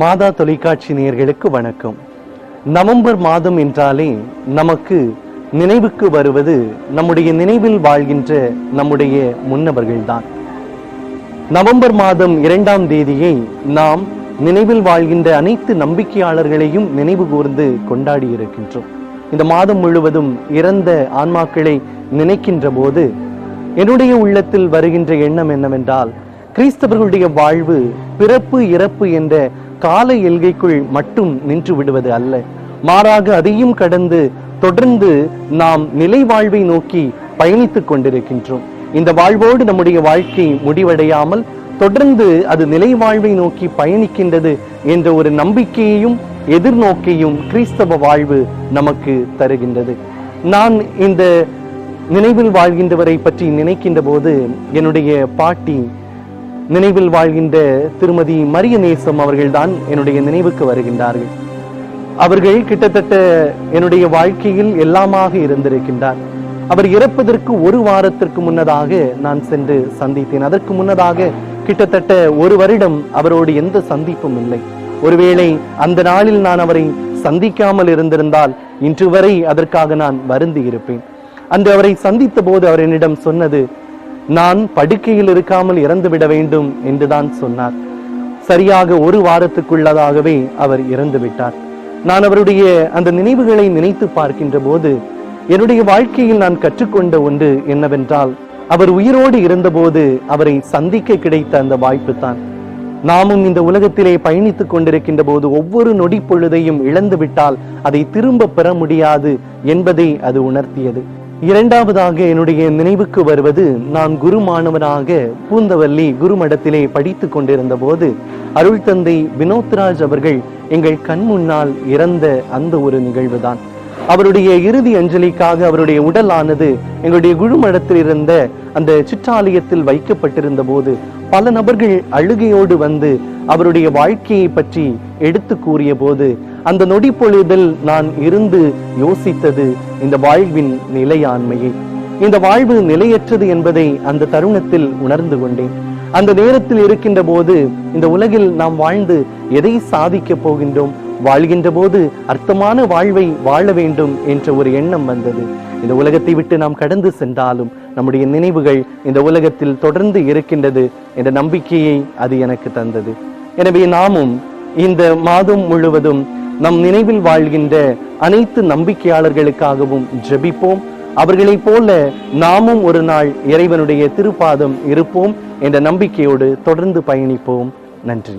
மாதா தொலைக்காட்சி நேர்களுக்கு வணக்கம். நவம்பர் மாதம் என்றாலே நமக்கு நினைவுக்கு வருவது நம்முடைய நினைவில் வாழ்கின்ற நம்முடைய முன்னவர்கள்தான். நவம்பர் மாதம் இரண்டாம் தேதியை நாம் நினைவில் வாழ்கின்ற அனைத்து நம்பிக்கையாளர்களையும் நினைவு கூர்ந்து கொண்டாடி இருக்கின்றோம் இந்த மாதம் முழுவதும் இறந்த ஆன்மாக்களை நினைக்கின்ற போது என்னுடைய உள்ளத்தில் வருகின்ற எண்ணம் என்னவென்றால் கிறிஸ்தவர்களுடைய வாழ்வு பிறப்பு இறப்பு என்ற கால எல்கைக்குள் மட்டும் நின்று விடுவது அல்ல. மாறாக அதையும் கடந்து தொடர்ந்து நாம் நிலை வாழ்வை நோக்கி பயணித்துக் கொண்டிருக்கின்றோம். இந்த வாழ்வோடு நம்முடைய வாழ்க்கை முடிவடையாமல் தொடர்ந்து அது நிலை வாழ்வை நோக்கி பயணிக்கின்றது என்ற ஒரு நம்பிக்கையையும் எதிர்நோக்கையும் கிறிஸ்தவ வாழ்வு நமக்கு தருகின்றது. நான் இந்த நினைவில் வாழ்கின்றவரை பற்றி நினைக்கின்ற போது என்னுடைய பாட்டி நினைவில் வாழ்கின்ற திருமதி மரிய நேசம் அவர்கள்தான் என்னுடைய நினைவுக்கு வருகின்றார்கள். அவர்கள் கிட்டத்தட்ட என்னுடைய வாழ்க்கையில் எல்லாமாக இருந்திருக்கின்றார். அவர் இறப்பதற்கு ஒரு வாரத்திற்கு முன்னதாக நான் சென்று சந்தித்தேன். அதற்கு முன்னதாக கிட்டத்தட்ட ஒரு வருடம் அவரோடு எந்த சந்திப்பும் இல்லை. ஒருவேளை அந்த நாளில் நான் அவரை சந்திக்காமல் இருந்திருந்தால் இன்று வரை அதற்காக நான் வருந்தி இருப்பேன் அன்று அவரை சந்தித்த போது அவர் என்னிடம் சொன்னது நான் படுக்கையில் இருக்காமல் இறந்து விட வேண்டும் என்றுதான் சொன்னார். சரியாக ஒரு வாரத்துக்குள்ளதாகவே அவர் இறந்து விட்டார். நான் அவருடைய அந்த நினைவுகளை நினைத்து பார்க்கின்ற போது என்னுடைய வாழ்க்கையில் நான் கற்றுக்கொண்ட ஒன்று என்னவென்றால் அவர் உயிரோடு இருந்தபோது அவரை சந்திக்க கிடைத்த அந்த வாய்ப்பு தான். நாமும் இந்த உலகத்திலே பயணித்துக் கொண்டிருக்கின்ற போது ஒவ்வொரு நொடி பொழுதையும் இழந்து விட்டால் அதை திரும்ப பெற முடியாது என்பதை அது உணர்த்தியது. இரண்டாவதாக என்னுடைய நினைவுக்கு வருவது நான் குரு மாணவனாக பூந்தவல்லி குருமடத்திலே படித்து கொண்டிருந்த போது அருள் தந்தை வினோத்ராஜ் அவர்கள் எங்கள் கண் முன்னால் இறந்த அந்த ஒரு நிகழ்வுதான். அவருடைய இறுதி அஞ்சலிக்காக அவருடைய உடலானது எங்களுடைய குழுமடத்தில் இருந்த அந்த சிற்றாலயத்தில் வைக்கப்பட்டிருந்த போது பல நபர்கள் அழுகையோடு வந்து அவருடைய வாழ்க்கையை பற்றி எடுத்து கூறிய போது அந்த நொடி பொழுதில் நான் இருந்து யோசித்தது இந்த வாழ்வின் நிலையாண்மையை. இந்த வாழ்வு நிலையற்றது என்பதை அந்த தருணத்தில் உணர்ந்து கொண்டேன். அந்த நேரத்தில் இருக்கின்ற போது இந்த உலகில் நாம் வாழ்ந்து எதை சாதிக்க போகின்றோம் வாழ்கின்ற போது அர்த்தமான வாழ்வை வாழ வேண்டும் என்ற ஒரு எண்ணம் வந்தது. இந்த உலகத்தை விட்டு நாம் கடந்து சென்றாலும் நம்முடைய நினைவுகள் இந்த உலகத்தில் தொடர்ந்து இருக்கின்றது என்ற நம்பிக்கையை அது எனக்கு தந்தது. எனவே நாமும் இந்த மாதம் முழுவதும் நம் நினைவில் வாழ்கின்ற அனைத்து நம்பிக்கையாளர்களுக்காகவும் ஜெபிப்போம். அவர்களைப் போல நாமும் ஒரு நாள் இறைவனுடைய திருப்பாதம் இருப்போம் என்ற நம்பிக்கையோடு தொடர்ந்து பயணிப்போம். நன்றி.